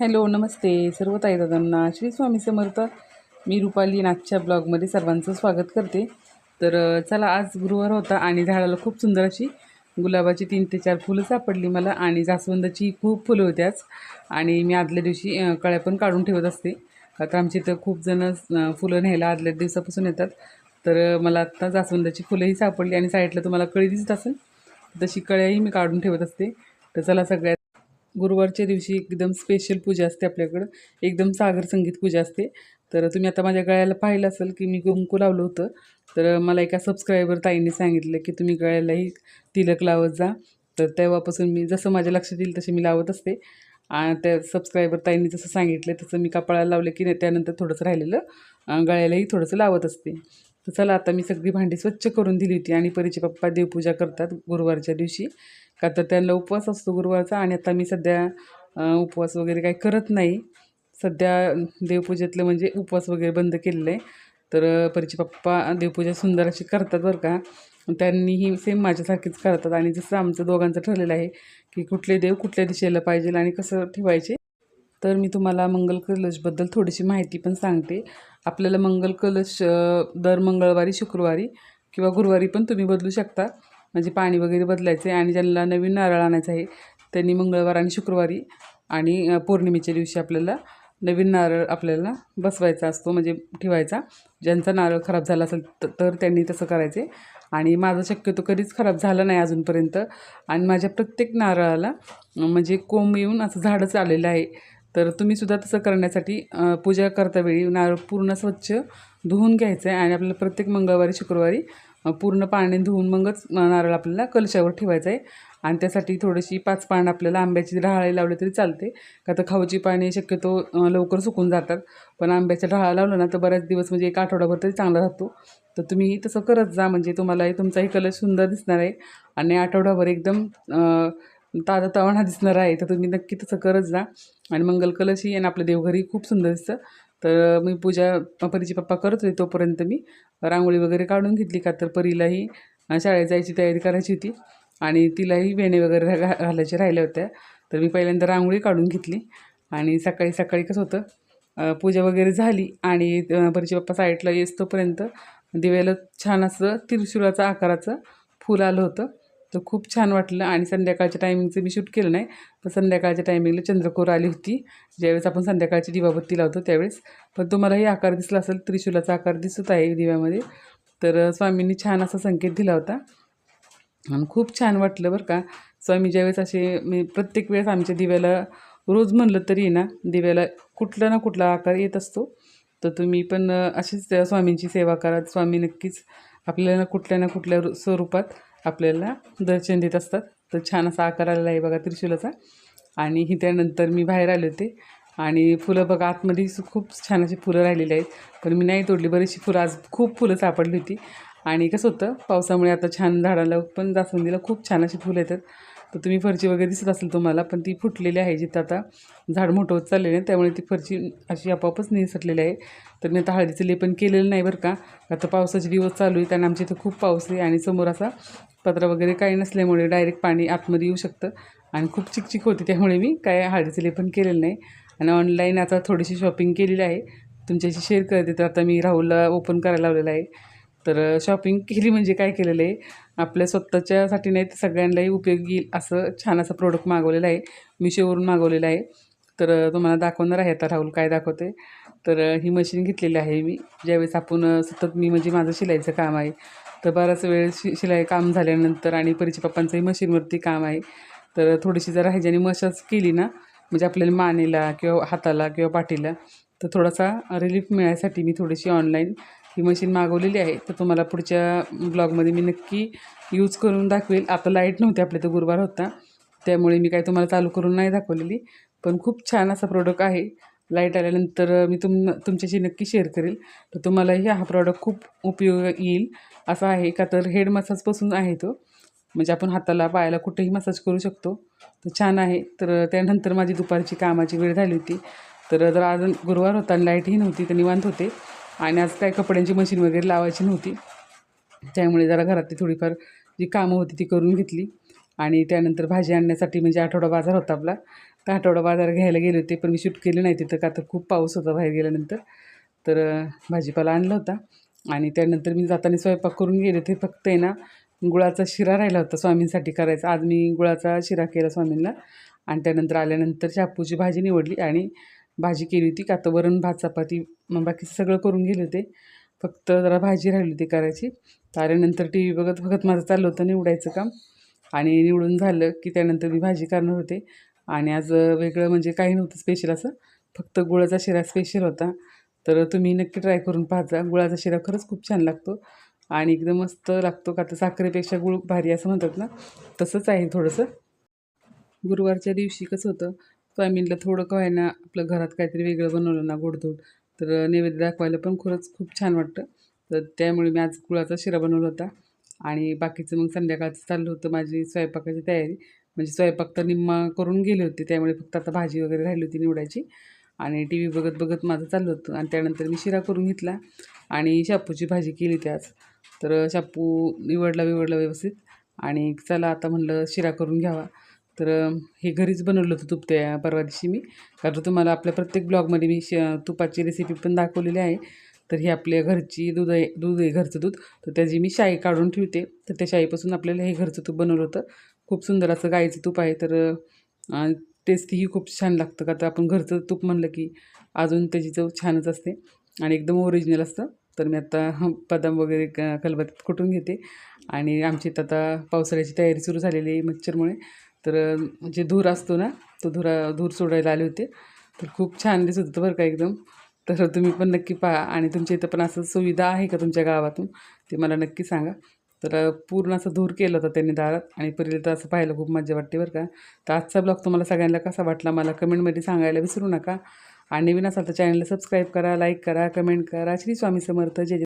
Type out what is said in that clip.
Hello नमस्ते. सर्व ताई दादांना श्री स्वामी समर्थ. मी रुपाली नागच्या ब्लॉगमध्ये सर्वांचं स्वागत करते. तर चला आज गुरुवार होता आणि झाडाला खूप सुंदर अशी गुलाबाची तीन ते चार फुलं सापडली मला आणि जास्वंदाची खूप फुलं होती आज. आणि मी आदल्या दिवशी कळ्या पण काढून ठेवत असते. का तर आमच्या इथं खूप जण फुलं न्यायला आदल्या दिवसापासून येतात. तर मला आत्ता जास्वंदाची फुलंही सापडली आणि साईडला तुम्हाला कळी दिसत असेल. तशी कळ्याही मी काढून ठेवत असते. तर चला सगळ्यात गुरुवारच्या दिवशी एकदम स्पेशल पूजा असते आपल्याकडं. एकदम सागर संगीत पूजा असते. तर तुम्ही आता माझ्या गळ्याला पाहिलं असेल की मी कुंकू लावलं होतं. तर मला एका सबस्क्रायबर ताईंनी सांगितलं की तुम्ही गळ्यालाही तिलक लावत जा. तर तेव्हापासून मी जसं माझ्या लक्षात येईल तसे मी लावत असते. आणि त्या सबस्क्रायबर ताईंनी जसं सांगितलं तसं मी कपाळाला लावलं की नाही त्यानंतर थोडंसं राहिलेलं गळ्यालाही थोडंसं लावत असते. तर चला आता मी सगळी भांडी स्वच्छ करून दिली होती आणि परीचे पप्पा देवपूजा करतात गुरुवारच्या दिवशी. का तर त्यांना उपवास असतो गुरुवारचा आणि आता मी सध्या उपवास वगैरे काही करत नाही. सध्या देवपूजेतलं म्हणजे उपवास वगैरे बंद केलेलं आहे तर अं, परीचे पप्पा देवपूजा सुंदर अशी करतात बरं का. त्यांनीही सेम माझ्यासारखीच करतात आणि जसं आमचं दोघांचं ठरलेलं आहे की कुठले देव कुठल्या दिशेला पाहिजे आणि कसं ठेवायचे. तर मी तुम्हाला मंगल कलशबद्दल थोडीशी माहिती पण सांगते. आपल्याला मंगल कलश दर मंगळवारी शुक्रवारी किंवा गुरुवारी पण तुम्ही बदलू शकता. म्हणजे पाणी वगैरे बदलायचं आहे आणि ज्यांना नवीन नारळ आणायचं आहे त्यांनी मंगळवार आणि शुक्रवारी आणि पौर्णिमेच्या दिवशी आपल्याला नवीन नारळ आपल्याला बसवायचा असतो म्हणजे ठेवायचा. ज्यांचा नारळ खराब झाला असेल तर त्यांनी तसं करायचे. आणि माझं शक्यतो कधीच खराब झालं नाही अजूनपर्यंत. आणि माझ्या प्रत्येक नारळाला म्हणजे कोंब येऊन असं झाडच आलेलं आहे. तर तुम्हीसुद्धा तसं करण्यासाठी पूजा करतावेळी नारळ पूर्ण स्वच्छ धुवून घ्यायचं आहे आणि आपल्याला प्रत्येक मंगळवारी शुक्रवारी पूर्ण पाण्याने धुवून मगच नारळ आपल्याला कलशावर ठेवायचं आहे. आणि त्यासाठी थोडीशी पाच पानं आपल्याला आंब्याची ढाळे लावली तरी चालते. का तर खाऊची पाने शक्यतो लवकर सुकून जातात. पण आंब्याच्या ढाळा लावलं ना तर बऱ्याच दिवस म्हणजे एक आठवडाभर तरी चांगला राहतो. तर तुम्ही तसं करत जा म्हणजे तुम्हालाही तुमचाही कलश सुंदर दिसणार आहे. आणि आठवडाभर एकदम ताजा तवाणा दिसणार आहे. तर तुम्ही नक्की तसं करत जा. आणि मंगल कलशही आणि आपलं देवघरही खूप सुंदर दिसतं. तर मी पूजा परीचे पप्पा करत होते तोपर्यंत मी रांगोळी वगैरे काढून घेतली का तर परीलाही शाळेत जायची तयारी करायची होती. आणि तिलाही वेणे वगैरे घा घालायच्या राहिल्या होत्या. तर मी पहिल्यांदा रांगोळी काढून घेतली. आणि सकाळी सकाळी कसं होतं पूजा वगैरे झाली आणि परीची परीचे पप्पा साईडला येस तोपर्यंत दिव्याला छान असं त्रिशूळाचं आकाराचं फूल आलं होतं. तर खूप छान वाटलं आणि संध्याकाळच्या टायमिंगचं मी शूट केलं नाही पण संध्याकाळच्या टायमिंगला चंद्रकोर आली होती. ज्यावेळेस आपण संध्याकाळची दिवाबत्ती लावतो त्यावेळेस. पण तुम्हालाही आकार दिसला असेल त्रिशूलाचा आकार दिसत आहे दिव्यामध्ये. तर स्वामींनी छान असा संकेत दिला होता. आणि खूप छान वाटलं बरं का. स्वामी ज्यावेळेस असे मी प्रत्येक वेळेस आमच्या दिव्याला रोज म्हणलं तरी ना दिव्याला कुठला ना कुठला आकार येत असतो. तर तुम्ही पण अशीच त्या स्वामींची सेवा करा. स्वामी नक्कीच आपल्याला कुठल्या ना कुठल्या रू- स्वरूपात आपल्याला दर्शन देत असतात. तर छान असा आकार आलेला आहे बघा त्रिशूलाचा. आणि ही त्यानंतर मी बाहेर आले होते. आणि फुलं बघा आतमध्ये खूप छान अशी फुलं राहिलेली आहेत. पण मी नाही तोडली बरीचशी फुलं आज खूप फुलं सापडली होती. आणि कसं होतं पावसामुळे आता छान झाडाला पण जास्वंदीला खूप छान अशी फुलं येतात. तर तुम्ही फरची वगैरे दिसत असेल तुम्हाला पण ती फुटलेली आहे जिथं आता झाड मोठं होत चाललेलं आहे त्यामुळे ती फरची अशी आपोआपच निसटलेली आहे. तर मी आता हळदीचं लेपन केलेलं नाही बरं का. आता पावसाचे दिवस चालू आहे आणि आमच्या इथं खूप पाऊस आहे आणि समोर असा पत्रा वगैरे काही नसल्यामुळे डायरेक्ट पाणी आतमध्ये येऊ शकतं आणि खूप चिकचिक होती त्यामुळे मी काय हळदीचं लेपन केलेलं नाही. आणि ऑनलाईन आता थोडीशी शॉपिंग केलेली आहे. तुमच्याशी शेअर करते तर आता मी राहुलला ओपन करायला लावलेलं आहे. तर शॉपिंग केली म्हणजे काय केलेलं आहे? आपल्या स्वतःच्यासाठी नाही तर सगळ्यांनाही उपयोगी येईल असं छान असं प्रोडक्ट मागवलेलं आहे. मिशोवरून मागवलेलं आहे. तर तुम्हाला दाखवणार आहे आता राहुल काय दाखवते तर ही मशीन घेतलेली आहे मी. ज्यावेळेस आपण सतत मी म्हणजे माझं शिलाईचं काम आहे. तर बराच वेळ शि शिलाई काम झाल्यानंतर आणि परिचय पप्पांचंही मशीनवरती काम आहे. तर थोडीशी जर ह्याच्याने मशाज केली ना म्हणजे आपल्याला मानेला किंवा हाताला किंवा पाठीला तर थोडासा रिलीफ मिळायसाठी मी थोडीशी ऑनलाईन ही मशीन मागवलेली आहे. तर तुम्हाला पुढच्या ब्लॉगमध्ये मी नक्की यूज करून दाखवेल. आता लाइट नव्हती आपल्या तर गुरुवार होता. त्यामुळे मी काय तुम्हाला चालू करून नाही दाखवलेली. पण खूप छान असा प्रोडक्ट आहे. लाइट आल्यानंतर मी तुम तुमच्याशी नक्की शेअर करेल. तर तुम्हालाही हा प्रॉडक्ट खूप उपयोग येईल. असा आहे का तर हेड मसाजपासून आहे तो. म्हणजे आपण हाताला पायाला कुठेही मसाज करू शकतो. तर छान आहे. तर त्यानंतर माझी दुपारची कामाची वेळ झाली होती. तर जर आज गुरुवार होता आणि लाईटही नव्हती तर निवांत होते. आणि आज काय कपड्यांची मशीन वगैरे लावायची नव्हती. त्यामुळे जरा घरातली थोडीफार जी कामं होती ती करून घेतली. आणि त्यानंतर भाजी आणण्यासाठी म्हणजे आठवडा बाजार होता आपला. आठवडा बाजार घ्यायला गेले होते पण मी शूट केले नाही तिथं. का तर खूप पाऊस होता बाहेर गेल्यानंतर. तर भाजीपाला आणला होता. आणि त्यानंतर मी जाताना स्वयंपाक करून गेले ते फक्त आहे ना गुळाचा शिरा राहिला होता स्वामींसाठी करायचा. आज मी गुळाचा शिरा केला स्वामींना. आणि त्यानंतर आल्यानंतर शापूची भाजी निवडली आणि भाजी केली होती का तर वरण भात चपाती मग बाकी सगळं करून गेले होते. फक्त जरा भाजी राहिली होती करायची. तर आल्यानंतर टी व्ही बघत बघत माझं चाललं होतं निवडायचं काम. आणि निवडून झालं की त्यानंतर मी भाजी करणार होते. आणि आज वेगळं म्हणजे काही नव्हतं स्पेशल असं. फक्त गुळाचा शिरा स्पेशल होता. तर तुम्ही नक्की ट्राय करून पाहता गुळाचा शिरा खरंच खूप छान लागतो. आणि एकदम मस्त लागतो का तर साखरेपेक्षा गुळ भारी असं म्हणतात ना. तसंच आहे थोडंसं. गुरुवारच्या दिवशी कसं होतं स्वामींना थोडं काय ना आपलं घरात काहीतरी वेगळं बनवलं ना गोडधोड तर नैवेद्य दाखवायला पण खरंच खूप छान वाटतं. तर त्यामुळे मी आज गुळाचा शिरा बनवला होता. आणि बाकीचं मग संध्याकाळचं चाललं होतं माझी स्वयंपाकाची तयारी. म्हणजे स्वयंपाक तर निम्मा करून गेले होते त्यामुळे फक्त आता भाजी वगैरे राहिली होती निवडायची. आणि टी व्ही बघत बघत माझं चाललं होतं. आणि त्यानंतर मी शिरा करून घेतला आणि शापूची भाजी केली त्याच तर शापू निवडला बिवडला व्यवस्थित. आणि चला आता म्हणलं शिरा करून घ्यावा. तर हे घरीच बनवलं होतं तूप त्या परवा दिवशी मी. कारण तुम्हाला आपल्या प्रत्येक ब्लॉगमध्ये मी श तुपाची रेसिपी पण दाखवलेली आहे. तर ही आपल्या घरची दूध आहे दूध आहे घरचं दूध. तर त्याची मी शाई काढून ठेवते. तर त्या शाईपासून आपल्याला हे घरचं तूप बनवलं होतं. खूप सुंदर असं गाईचं तूप आहे. तर टेस्टीही खूप छान लागतं. का तर आपण घरचं तूप म्हणलं की अजून त्याची चव छानच असते. आणि एकदम ओरिजिनल असतं. तर मी आता बदाम वगैरे क खलबत्त्यात कुटून घेते. आणि आमची इथं आता पावसाळ्याची तयारी सुरू झालेली आहे मच्छरमुळे. तर जे धूर असतो ना तो धुरा धूर सोडायला आले होते. तर खूप छान दिसत होतं बरं का एकदम. तर तुम्ही पण नक्की पहा. आणि तुमच्या इथं पण असं सुविधा आहे का तुमच्या गावातून? ते मला नक्की सांगा. तर पूर्ण असं धूर केलं होतं त्यांनी दारात. आणि पहिले तर असं पाहायला खूप मजा वाटते बरं का. तर आजचा ब्लॉग तुम्हाला सगळ्यांना कसा वाटला मला कमेंटमध्ये सांगायला विसरू नका. आणि नवीन असाल तर चॅनलला सबस्क्राईब करा लाईक करा कमेंट करा. श्री स्वामी समर्थ. जे जय